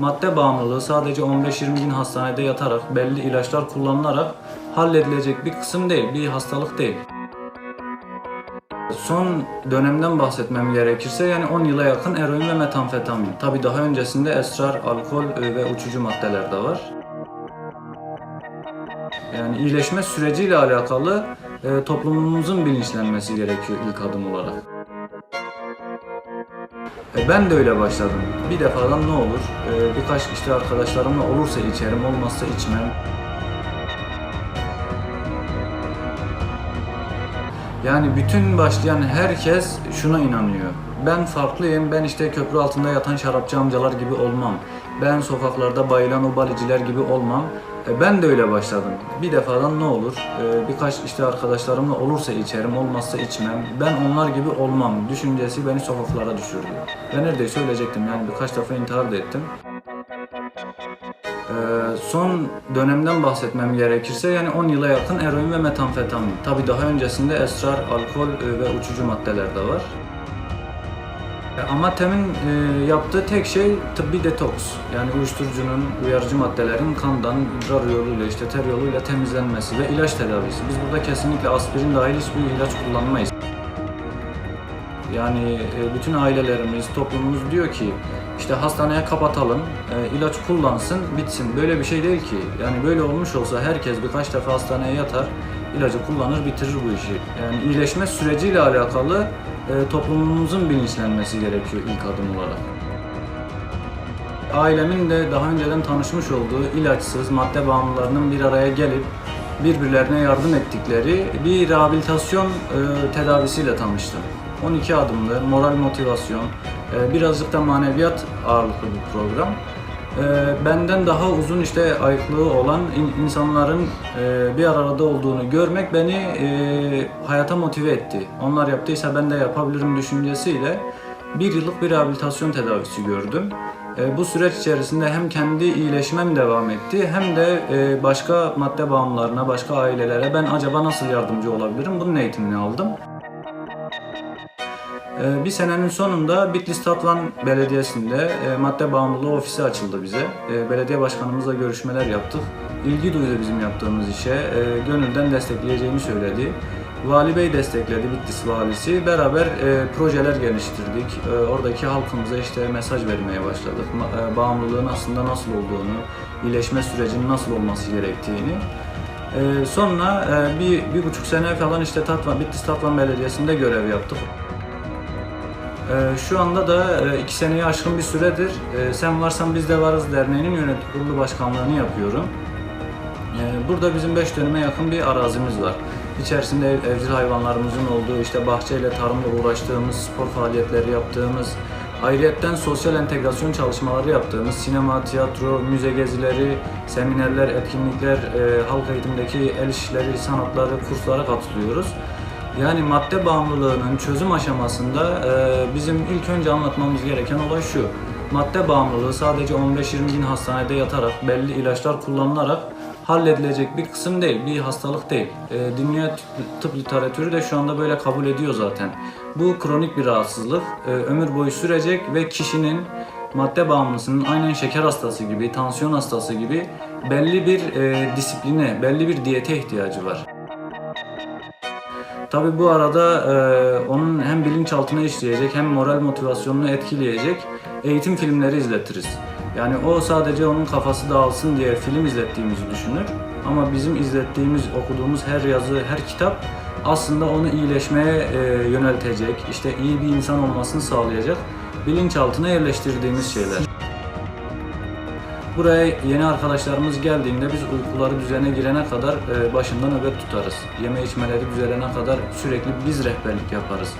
madde bağımlılığı sadece 15-20 gün hastanede yatarak, belli ilaçlar kullanılarak halledilecek bir kısım değil, bir hastalık değil. Son dönemden bahsetmem gerekirse yani 10 yıla yakın eroin ve metamfetamin. Tabi daha öncesinde esrar, alkol ve uçucu maddeler de var. Yani iyileşme süreciyle alakalı e, toplumumuzun bilinçlenmesi gerekiyor ilk adım olarak. E, ben de öyle başladım. Bir defadan ne olur? E, birkaç işte arkadaşlarımla olursa içerim, olmazsa içmem. Yani bütün başlayan herkes şuna inanıyor. Ben farklıyım, ben işte köprü altında yatan şarapçı amcalar gibi olmam. Ben sokaklarda bayılan o baliciler gibi olmam. E, Ben de öyle başladım. Bir defadan ne olur? E, Birkaç işte arkadaşlarımla olursa içerim, olmazsa içmem. Ben onlar gibi olmam. Düşüncesi beni sokaklara düşürdü. Ben neredeyse ölecektim yani birkaç defa intihar da ettim. Ee, son dönemden bahsetmem gerekirse yani 10 yıla yakın eroin ve metamfetamin. Tabi daha öncesinde esrar, alkol e, ve uçucu maddeler de var. Ama TEM'in e, yaptığı tek şey tıbbi detoks. Yani uyuşturucunun, uyarıcı maddelerin kandan, idrar yoluyla, işte ter yoluyla temizlenmesi ve ilaç tedavisi. Biz burada kesinlikle aspirin dahil hiçbir ilaç kullanmayız. Yani e, bütün ailelerimiz, toplumumuz diyor ki işte hastaneye kapatalım, e, ilaç kullansın, bitsin. Böyle bir şey değil ki. Yani böyle olmuş olsa herkes birkaç defa hastaneye yatar, ilacı kullanır, bitirir bu işi. Yani iyileşme süreciyle alakalı toplumumuzun bilinçlenmesi gerekiyor ilk adım olarak. Ailemin de daha önceden tanışmış olduğu ilaçsız madde bağımlılarının bir araya gelip birbirlerine yardım ettikleri bir rehabilitasyon e, tedavisiyle tanıştım. 12 adımlı, moral motivasyon, e, birazcık da maneviyat ağırlıklı bir program. E, benden daha uzun işte ayıklığı olan in- insanların e, bir arada olduğunu görmek beni e, hayata motive etti. Onlar yaptıysa ben de yapabilirim düşüncesiyle bir yıllık bir rehabilitasyon tedavisi gördüm. E, bu süreç içerisinde hem kendi iyileşmem devam etti hem de e, başka madde bağımlılarına, başka ailelere ben acaba nasıl yardımcı olabilirim bunun eğitimini aldım. Ee, Bir senenin sonunda Bitlis Tatvan Belediyesi'nde e, madde bağımlılığı ofisi açıldı bize. E, Belediye başkanımızla görüşmeler yaptık. İlgi duydu bizim yaptığımız işe. E, Gönülden destekleyeceğini söyledi. Vali Bey destekledi, Bitlis valisi. Beraber e, projeler geliştirdik. E, oradaki halkımıza işte mesaj vermeye başladık. Ma- e, bağımlılığın aslında nasıl olduğunu, iyileşme sürecinin nasıl olması gerektiğini. E, sonra e, bir, bir buçuk sene falan işte Tatvan, Bitlis Tatvan Belediyesi'nde görev yaptık. Ee, Şu anda da e, iki seneyi aşkın bir süredir e, Sen Varsan Biz de Varız Derneği'nin yönetim kurulu başkanlığını yapıyorum. Ee, Burada bizim 5 dönüme yakın bir arazimiz var. İçerisinde ev- evcil hayvanlarımızın olduğu, işte bahçeyle, tarımla uğraştığımız, spor faaliyetleri yaptığımız, ayrıyetten sosyal entegrasyon çalışmaları yaptığımız, sinema, tiyatro, müze gezileri, seminerler, etkinlikler, e, halk eğitimdeki el işleri, sanatları, kurslara katılıyoruz. Yani madde bağımlılığının çözüm aşamasında e, bizim ilk önce anlatmamız gereken olay şu. Madde bağımlılığı sadece 15-20 gün hastanede yatarak, belli ilaçlar kullanılarak halledilecek bir kısım değil, bir hastalık değil. E, dünya tıp, literatürü de şu anda böyle kabul ediyor zaten. Bu kronik bir rahatsızlık, e, ömür boyu sürecek ve kişinin madde bağımlısının aynen şeker hastası gibi, tansiyon hastası gibi belli bir e, disipline, belli bir diyete ihtiyacı var. Tabi bu arada e, onun hem bilinçaltına işleyecek hem moral motivasyonunu etkileyecek eğitim filmleri izletiriz. Yani o sadece onun kafası dağılsın diye film izlettiğimizi düşünür. Ama bizim izlettiğimiz, okuduğumuz her yazı, her kitap aslında onu iyileşmeye e, yöneltecek, işte iyi bir insan olmasını sağlayacak bilinçaltına yerleştirdiğimiz şeyler. Buraya yeni arkadaşlarımız geldiğinde biz uykuları düzene girene kadar e, başından nöbet tutarız. Yeme içmeleri düzelene kadar sürekli biz rehberlik yaparız.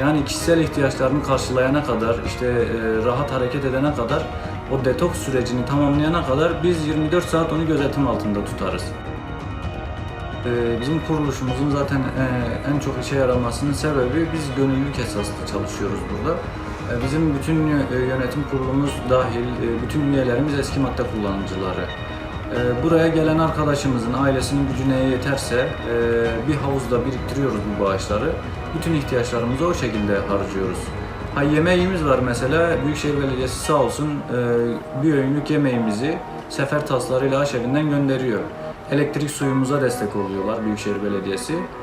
Yani kişisel ihtiyaçlarını karşılayana kadar, işte e, rahat hareket edene kadar, o detoks sürecini tamamlayana kadar biz 24 saat onu gözetim altında tutarız. E, Bizim kuruluşumuzun zaten en çok işe yaramasının sebebi biz gönüllülük esaslı çalışıyoruz burada. E, Bizim bütün yö- yönetim kurulumuz dahil e, bütün üyelerimiz eski madde kullanıcıları. E, Buraya gelen arkadaşımızın ailesinin gücü neye yeterse e, bir havuzda biriktiriyoruz bu bağışları. Bütün ihtiyaçlarımızı o şekilde harcıyoruz. Ha yemeğimiz var mesela. Büyükşehir Belediyesi sağ olsun e, bir öğünlük yemeğimizi sefer taslarıyla aşevinden gönderiyor. Elektrik suyumuza destek oluyorlar Büyükşehir Belediyesi.